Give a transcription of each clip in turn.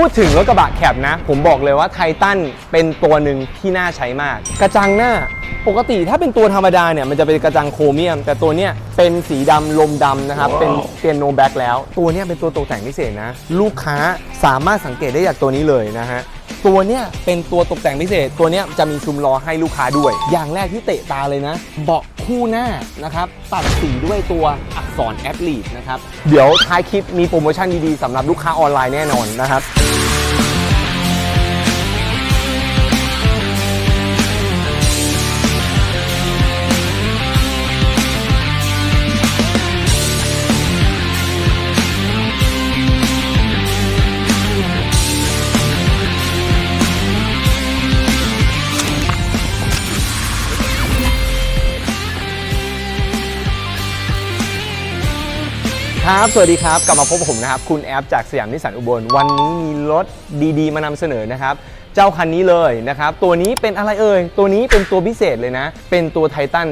พูดถึงรถกระบะแคบนะ ผมบอกเลยว่าไททันเป็นตัวหนึ่งที่น่าใช้มาก กระจังหน้าปกติถ้าเป็นตัวธรรมดาเนี่ยมันจะเป็นกระจังโครเมียม แต่ตัวเนี้ยเป็นสีดำลมดำนะครับ เป็นเปียโนแบ็กแล้ว ตัวเนี้ยเป็นตัวตกแต่งพิเศษนะ ลูกค้าสามารถสังเกตได้จากตัวนี้เลยนะฮะตัวเนี้ยเป็นตัวตกแต่งพิเศษ ตัวเนี้ยจะมีชุมล้อให้ลูกค้าด้วย อย่างแรกที่เตะตาเลยนะ เบาะคู่หน้านะครับตัดสีด้วยตัว สอนแอดลีดนะครับ เดี๋ยวท้ายคลิปมีโปรโมชั่นดีๆสำหรับลูกค้าออนไลน์แน่นอนนะครับ ครับ สวัสดีครับ กลับมาพบกับผมนะครับ คุณแอฟจากสยามนิสสันอุบล วันนี้มีรถดีๆ มานำเสนอนะครับ เจ้าคันนี้เลยนะครับ ตัวนี้เป็นอะไรเอ่ย ตัวนี้เป็นตัวพิเศษเลยนะ เป็นตัวไททัน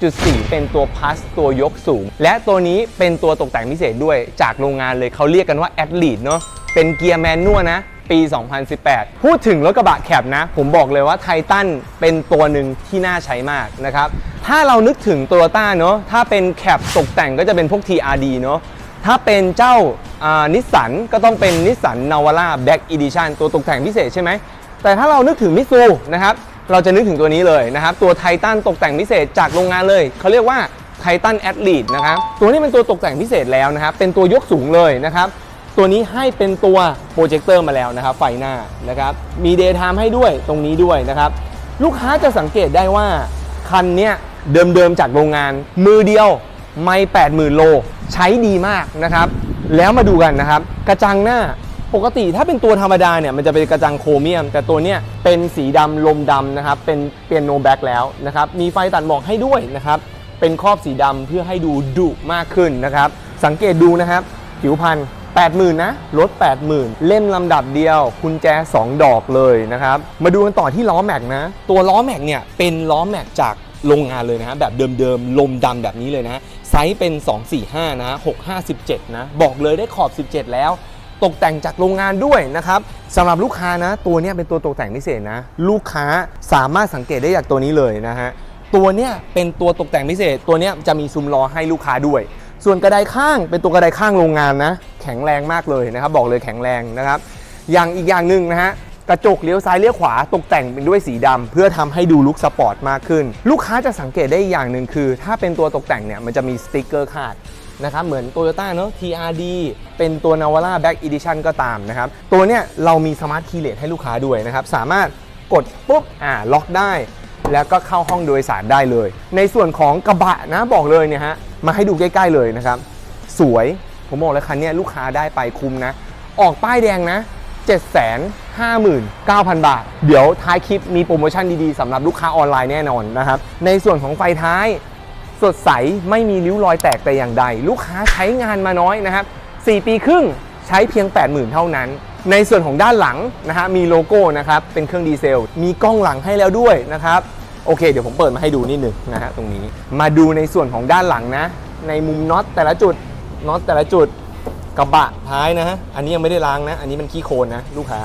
2.4 เป็นตัวพัสตัวยกสูง และตัวนี้เป็นตัวตกแต่งพิเศษด้วย จากโรงงานเลยเขาเรียกกันว่าแอดลีดเนาะ เป็นเกียร์แมนนวลนะปี 2018 พูดถึงรถกระบะแคบนะ ผมบอกเลยว่าไททันเป็นตัวหนึ่งที่น่าใช้มากนะครับ ถ้าเรานึกถึงโตโยต้าเนาะ ถ้าเป็นแคบตกแต่งก็จะเป็นพวก TRD เนาะ ถ้าเป็นเจ้านิสสันก็ต้องเป็นนิสสันนาวาร่าแบ็กอีดิชันตัวตกแต่งพิเศษใช่ไหมแต่ถ้าเรานึกถึงมิซูนะครับเราจะนึกถึงตัวนี้เลยนะครับ ตัวไททันตกแต่งพิเศษจากโรงงานเลย เขาเรียกว่าไททันแอดลีดนะครับตัวนี้เป็นตัวตกแต่งพิเศษแล้วนะครับ เป็นตัวยกสูงเลยนะครับ ตัวนี้ให้เป็นตัวโปรเจคเตอร์มาแล้วนะครับ ไฟหน้านะครับ มีเดย์ไทม์ให้ด้วยตรงนี้ด้วยนะครับ ลูกค้าจะสังเกตได้ว่าคันเนี้ยเดิมๆจากโรงงานมือเดียว ไม่ 80,000 โล ใช้ดีมากนะครับ แล้วมาดูกันนะครับ กระจังหน้าปกติถ้าเป็นตัวธรรมดาเนี่ยมันจะเป็นกระจังโครเมียม แต่ตัวเนี้ยเป็นสีดำลมดำนะครับ เป็นเปียโนแบ็กแล้วนะครับ มีไฟตัดหมอกให้ด้วยนะครับ เป็นครอบสีดำเพื่อให้ดูดุมากขึ้นนะครับ สังเกตดูนะครับ ผิวพัน80,000 นะลด80,000 เล่มลำดับเดียว คุณแจ 2 ดอกเลยนะครับ มาดูกันต่อที่ล้อแม็กนะ ตัวล้อแม็กเนี่ยเป็นล้อแม็กจาก โรงงานเลยนะฮะแบบเดิมๆลมดำแบบนี้เลยนะฮะไซส์เป็น 245 นะ657 นะ บอกเลยได้ขอบ 17 แล้ว ตกแต่งจากโรงงานด้วยนะครับสำหรับลูกค้านะ ตัวนี้เป็นตัวตกแต่งพิเศษนะ ลูกค้าสามารถสังเกตได้จากตัวนี้เลยนะฮะตัวเนี้ยเป็นตัวตกแต่งพิเศษ ตัวเนี้ยจะมีซุ้มล้อให้ลูกค้าด้วย ส่วนกระไดข้างเป็นตัวกระไดข้างโรงงานนะ แข็งแรงมากเลยนะครับ บอกเลยแข็งแรงนะครับ อย่างอีกอย่างหนึ่งนะฮะ กระจกเลี้ยวซ้ายเลี้ยวขวาตกแต่งเป็นด้วยสีดำเพื่อทำให้ดูลุคสปอร์ตมากขึ้น ลูกค้าจะสังเกตได้อย่างหนึ่งคือ ถ้าเป็นตัวตกแต่งเนี่ยมันจะมีสติกเกอร์คาดนะครับเหมือน Toyota เนอะ TRD เป็นตัว Navara Back Edition ก็ตามนะครับ ตัวเนี้ยเรามีสมาร์ทคีย์เลสให้ลูกค้าด้วยนะครับ สามารถกดปุ๊บอ่าล็อกได้ แล้วก็เข้าห้องโดยสารได้เลย ในส่วนของกระบะนะบอกเลยเนี่ยฮะมาให้ดูใกล้ ๆเลยนะครับ สวยผมบอกเลยคันนี้ลูกค้าได้ไปคุ้มนะ ออกป้ายแดงนะ 759,000 บาท เดี๋ยวท้ายคลิปมีโปรโมชั่นดีๆสำหรับลูกค้าออนไลน์แน่นอนนะครับ ในส่วนของไฟท้ายสดใสไม่มีริ้วรอยแตกแต่อย่างใด ลูกค้าใช้งานมาน้อยนะครับ 4 ปีครึ่งใช้เพียง 80,000 เท่านั้น ในส่วนของด้านหลังนะฮะมีโลโก้นะครับเป็นเครื่องดีเซล มีกล้องหลังให้แล้วด้วยนะครับโอเค เดี๋ยวผมเปิดมาให้ดูนิดหนึ่งนะฮะตรงนี้ มาดูในส่วนของด้านหลังนะ ในมุมน็อตแต่ละจุดน็อตแต่ละจุด กระบะท้ายนะฮะ อันนี้ยังไม่ได้ล้างนะ อันนี้มันขี้โคลนนะลูกค้า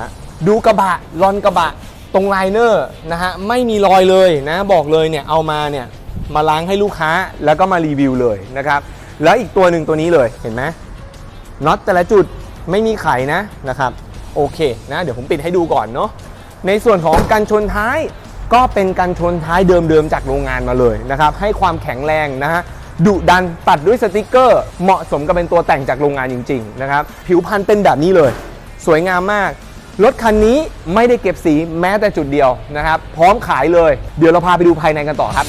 ดูกระบะลอนกระบะตรงไลเนอร์นะฮะไม่มีรอยเลยนะบอกเลยเนี่ยเอามาเนี่ยมาล้างให้ลูกค้าแล้วก็มารีวิวเลยนะครับ แล้วอีกตัวหนึ่งตัวนี้เลยเห็นไหมน็อตแต่ละจุดไม่มีไขนะนะครับโอเคนะเดี๋ยวผมปิดให้ดูก่อนเนาะในส่วนของกันชนท้ายก็เป็นกันชนท้ายเดิมๆจากโรงงานมาเลยนะครับให้ความแข็งแรงนะฮะ ดุดันตัดด้วยสติกเกอร์ เหมาะสมกับเป็นตัวแต่งจากโรงงานจริงๆนะครับผิวพันธุ์เป็นแบบนี้เลย สวยงามมาก รถคันนี้ไม่ได้เก็บสีแม้แต่จุดเดียวนะครับ พร้อมขายเลย เดี๋ยวเราพาไปดูภายในกันต่อครับ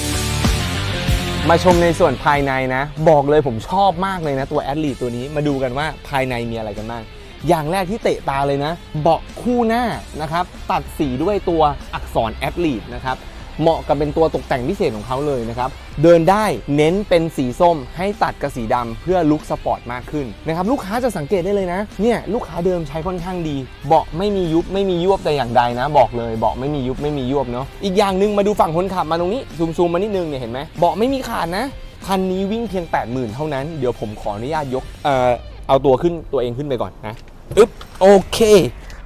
มาชมในส่วนภายในนะ บอกเลยผมชอบมากเลยนะตัวแอดลีตัวนี้มาดูกันว่าภายในมีอะไรกันบ้างอย่างแรกที่เตะตาเลยนะ เบาะคู่หน้านะครับ ตัดสีด้วยตัวอักษรแอดลีนะครับ เหมาะกับเป็นตัวตกแต่งพิเศษของเขาเลยนะครับ เดินได้เน้นเป็นสีส้มให้ตัดกับสีดำเพื่อลุคสปอร์ตมากขึ้นนะครับลูกค้าจะสังเกตได้เลยนะ เนี่ยลูกค้าเดิมใช้ค่อนข้างดี เบาะไม่มียุบไม่มียวบแต่อย่างใดนะ บอกเลยเบาะไม่มียุบไม่มียวบเนาะอีกอย่างหนึ่งมาดูฝั่งคนขับมาตรงนี้ซูมซูมมานิดนึงเนี่ยเห็นไหมเบาะไม่มีขาดนะคันนี้วิ่งเพียง 80,000 เท่านั้น เดี๋ยวผมขออนุญาตยกเอ่อเอาตัวขึ้นตัวเองขึ้นไปก่อนนะ อึ๊บ โอเค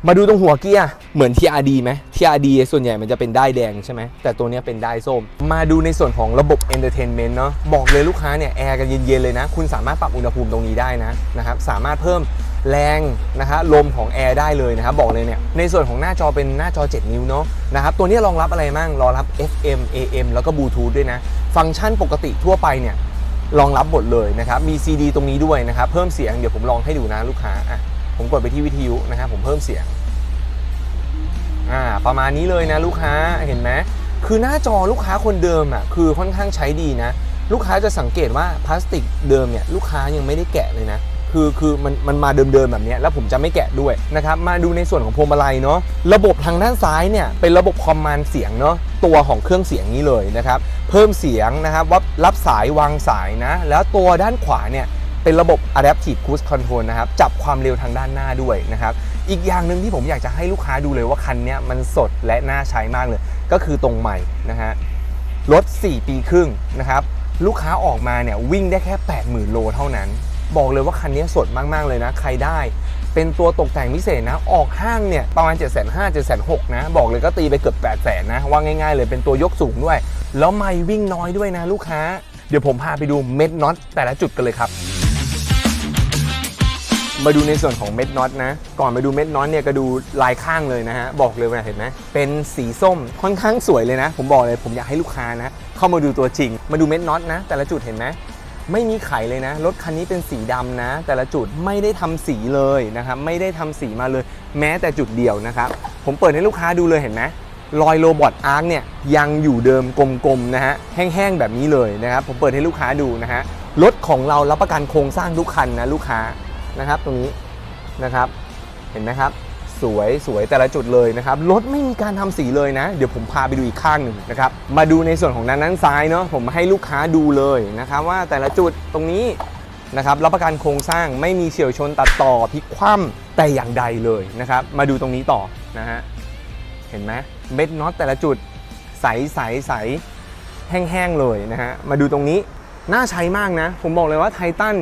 มาดูตรงหัวเกียร์เหมือน TRD ไหม TRD ส่วนใหญ่มันจะเป็นด้ายแดงใช่ไหมแต่ตัวนี้เป็นด้ายส้ม มาดูในส่วนของระบบ Entertainment เนาะบอกเลยลูกค้าเนี่ยแอร์กันเย็นๆเลยนะ คุณสามารถปรับอุณหภูมิตรงนี้ได้นะนะครับสามารถเพิ่มแรงนะฮะลมของแอร์ได้เลยนะครับบอกเลยเนี่ยในส่วนของหน้าจอเป็นหน้าจอ 7 นิ้วเนาะนะครับตัวนี้รองรับอะไรมั่งรองรับ FM AM แล้วก็บลูทูธด้วยนะ ฟังก์ชันปกติทั่วไปเนี่ยรองรับหมดเลยนะครับมี CD ตรงนี้ด้วยนะครับเพิ่มเสียงเดี๋ยวผมลองให้ดูนะลูกค้าอะ ผมกดไปที่วิทยุนะครับผมเพิ่มเสียงอ่าประมาณนี้เลยนะลูกค้าเห็นไหมคือหน้าจอลูกค้าคนเดิมอะคือค่อนข้างใช้ดีนะ ลูกค้าจะสังเกตว่าพลาสติกเดิมเนี่ยลูกค้ายังไม่ได้แกะเลยนะคือคือมันมันมาเดิมๆแบบนี้แล้วผมจะไม่แกะด้วยนะครับมาดูในส่วนของพวงมาลัยเนาะระบบทางด้านซ้ายเนี่ยเป็นระบบคอมมานด์เสียงเนาะตัวของเครื่องเสียงนี้เลยนะครับเพิ่มเสียงนะครับว่ารับสายวางสายนะ แล้วตัวด้านขวาเนี่ย เป็นระบบ Adaptive Cruise Control นะครับ จับความเร็วทางด้านหน้าด้วยนะครับ อีกอย่างหนึ่งที่ผมอยากจะให้ลูกค้าดูเลยว่าคันนี้มันสดและน่าใช้มากเลย ก็คือตรงใหม่นะฮะ รถ 4 ปีครึ่งนะครับ ลูกค้าออกมาเนี่ยวิ่งได้แค่ 80,000 โลเท่านั้น บอกเลยว่าคันนี้สดมาก ๆ เลยนะ ใครได้ เป็นตัวตกแต่งพิเศษนะ ออกห้างเนี่ยประมาณ 7 5 0 0 0 7 6 0 0นะ บอกเลยก็ตีไปเกือบ 8 0 0 0 0นะ ว่าง่าย ๆ เลย เป็นตัวยกสูงด้วย แล้วไม่วิ่งน้อยด้วยนะ ลูกค้า เดี๋ยวผมพาไปดูเม็ดน็อตแต่ละจุดกันเลยครับ มาดูในส่วนของเม็ดน็อตนะ ก่อนมาดูเม็ดน็อตเนี่ยก็ดูลายข้างเลยนะฮะ บอกเลยว่าเห็นไหมเป็นสีส้มค่อนข้างสวยเลยนะ ผมบอกเลยผมอยากให้ลูกค้านะ เข้ามาดูตัวจริง มาดูเม็ดน็อตนะ แต่ละจุดเห็นไหมไม่มีไขเลยนะ รถคันนี้เป็นสีดำนะ แต่ละจุดไม่ได้ทำสีเลยนะครับ ไม่ได้ทำสีมาเลย แม้แต่จุดเดียวนะครับ ผมเปิดให้ลูกค้าดูเลยเห็นไหมรอยโรบอทอาร์คเนี่ยยังอยู่เดิมกลมๆนะฮะแห้งๆแบบนี้เลยนะครับผมเปิดให้ลูกค้าดูนะฮะรถของเรารับประกันโครงสร้างทุกคันนะลูกค้า นะครับ ตรงนี้นะครับ เห็นไหมครับ สวยสวยแต่ละจุดเลยนะครับรถไม่มีการทำสีเลยนะ เดี๋ยวผมพาไปดูอีกข้างหนึ่งนะครับ มาดูในส่วนของด้านนั้นซ้ายเนาะผมให้ลูกค้าดูเลยนะครับว่าแต่ละจุดตรงนี้นะครับรับประกันโครงสร้างไม่มีเฉียวชนตัดต่อพลิกคว่ำแต่อย่างใดเลยนะครับ มาดูตรงนี้ต่อนะฮะเห็นไหมเม็ดน็อตแต่ละจุดใสใสใสแห้งๆเลยนะฮะมาดูตรงนี้น่าใช้มากนะ ผมบอกเลยว่าไททัน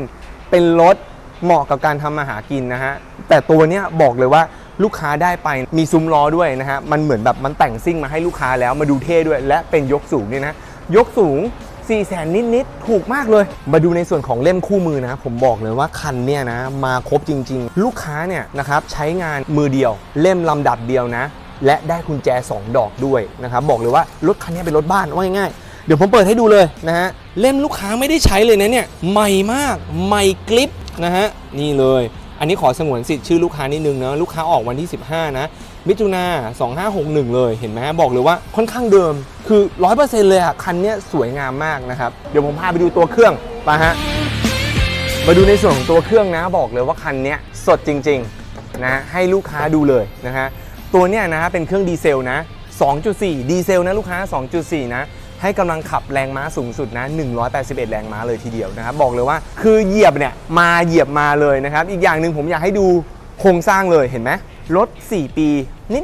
เป็นรถ เหมาะกับการทำมาหากินนะฮะ แต่ตัวเนี้ยบอกเลยว่าลูกค้าได้ไปมีซุ้มล้อด้วยนะฮะ มันเหมือนแบบมันแต่งซิ่งมาให้ลูกค้าแล้วมาดูเท่ด้วย และเป็นยกสูงด้วยนะ ยกสูง4 0 0แสนนิดๆ ถูกมากเลย มาดูในส่วนของเล่มคู่มือนะ ผมบอกเลยว่าคันเนี่ยนะ มาครบจริง ๆ ลูกค้าเนี่ยนะครับใช้งานมือเดียว เล่มลำดับเดียวนะ และได้กุญแจ 2 ดอกด้วยนะครับ บอกเลยว่ารถคันนี้เป็นรถบ้านว่าง่ายๆ เดี๋ยวผมเปิดให้ดูเลยนะฮะ เล่มลูกค้าไม่ได้ใช้เลยนะเนี่ย ใหม่มาก ใหม่กลิป นะฮะนี่เลย อันนี้ขอสงวนสิทธิ์ชื่อลูกค้านิดนึงนะลูกค้าออกวันที่ 15 นะ มิถุนา2561 เลยเห็นไหมบอกเลยว่าค่อนข้างเดิมคือ 100%เลยอะคันนี้สวยงามมากนะครับ เดี๋ยวผมพาไปดูตัวเครื่องไปฮะมาดูในส่วนของตัวเครื่องนะบอกเลยว่าคันนี้สดจริงๆนะให้ลูกค้าดูเลยนะฮะตัวเนี้ยนะฮะเป็นเครื่องดีเซลนะ 2.4 ดีเซลนะลูกค้า 2.4 นะ ให้กำลังขับแรงม้าสูงสุดนะ 181 แรงม้าเลยทีเดียวนะครับ บอกเลยว่าคือเหยียบเนี่ยมาเหยียบมาเลยนะครับ อีกอย่างหนึ่งผมอยากให้ดูโครงสร้างเลยเห็นไหมรถ 4 ปี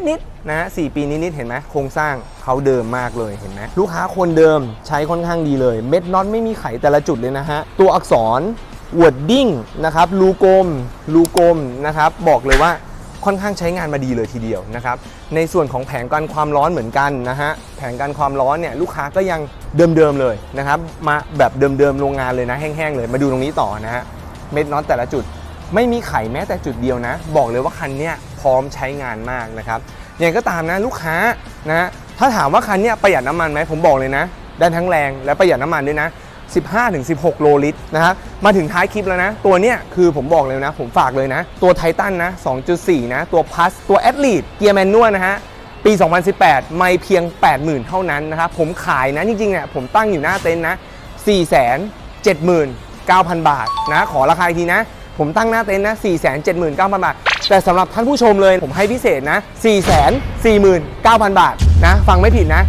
นิดๆนะฮะ4ปีนิดๆเห็นไหมโครงสร้างเขาเดิมมากเลยเห็นไหมลูกค้าคนเดิมใช้ค่อนข้างดีเลย เม็ดน็อตไม่มีไขแต่ละจุดเลยนะฮะ ตัวอักษร wording นะครับรูกลมรูกลมนะครับ บอกเลยว่า ค่อนข้างใช้งานมาดีเลยทีเดียวนะครับ ในส่วนของแผงกันความร้อนเหมือนกันนะฮะ แผงกันความร้อนเนี่ยลูกค้าก็ยังเดิมๆเลยนะครับ มาแบบเดิมๆโรงงานเลยนะแห้งๆเลยมาดูตรงนี้ต่อนะฮะ เม็ดน็อตแต่ละจุดไม่มีไขแม้แต่จุดเดียวนะ บอกเลยว่าคันเนี้ยพร้อมใช้งานมากนะครับอย่างไรก็ตามนะลูกค้านะถ้าถามว่าคันเนี้ยประหยัดน้ำมันไหมผมบอกเลยนะได้ทั้งแรงและประหยัดน้ำมันด้วยนะ 15-16 โลลิตรนะครับมาถึงท้ายคลิปแล้วนะ ตัวเนี้ยคือผมบอกเลยนะ ผมฝากเลยนะ ตัวไททันนะ 2.4 นะ ตัวพัสตัวแอดลีดเกียร์แมนนวลนะฮะปี 2018 ไม่เพียง 80,000 เท่านั้นนะครับผมขายนะจริงๆเนี่ยผมตั้งอยู่หน้าเต็นท์นะ479,000 บาทนะขอราคาทีนะ ผมตั้งหน้าเต็นท์นะ479,000 บาท แต่สำหรับท่านผู้ชมเลยผมให้พิเศษนะ 449,000 บาทนะ ฟังไม่ผิดนะ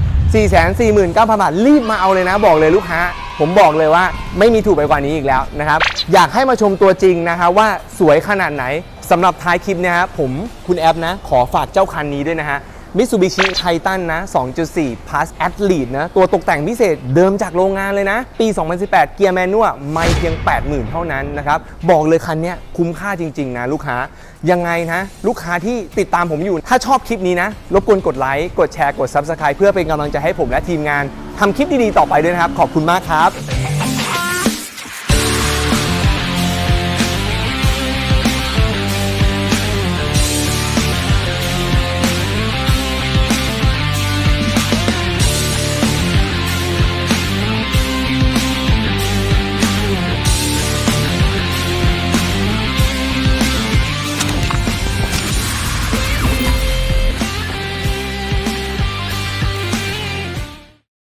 449,000 บาท รีบมาเอาเลยนะ บอกเลยลูกค้า ผมบอกเลยว่าไม่มีถูกไปกว่านี้อีกแล้วนะครับ อยากให้มาชมตัวจริงนะครับว่าสวยขนาดไหนสำหรับท้ายคลิปนะครับผมคุณแอปนะ ขอฝากเจ้าคันนี้ด้วยนะฮะ Mitsubishi Titan นะ 2.4 Plus Athlete นะ ตัวตกแต่งพิเศษเดิมจากโรงงานเลยนะ ปี 2018 เกียร์แมนนวลไม่เพียง 80,000 เท่านั้นนะครับ บอกเลยคันนี้คุ้มค่าจริง ๆ นะลูกค้า ยังไงนะ ลูกค้าที่ติดตามผมอยู่ ถ้าชอบคลิปนี้นะ รบกวนกดไลค์ กดแชร์ กด Subscribe เพื่อเป็นกำลังใจให้ผมและทีมงานทำคลิปดี ๆ ต่อไปด้วยนะครับ ขอบคุณมากครับ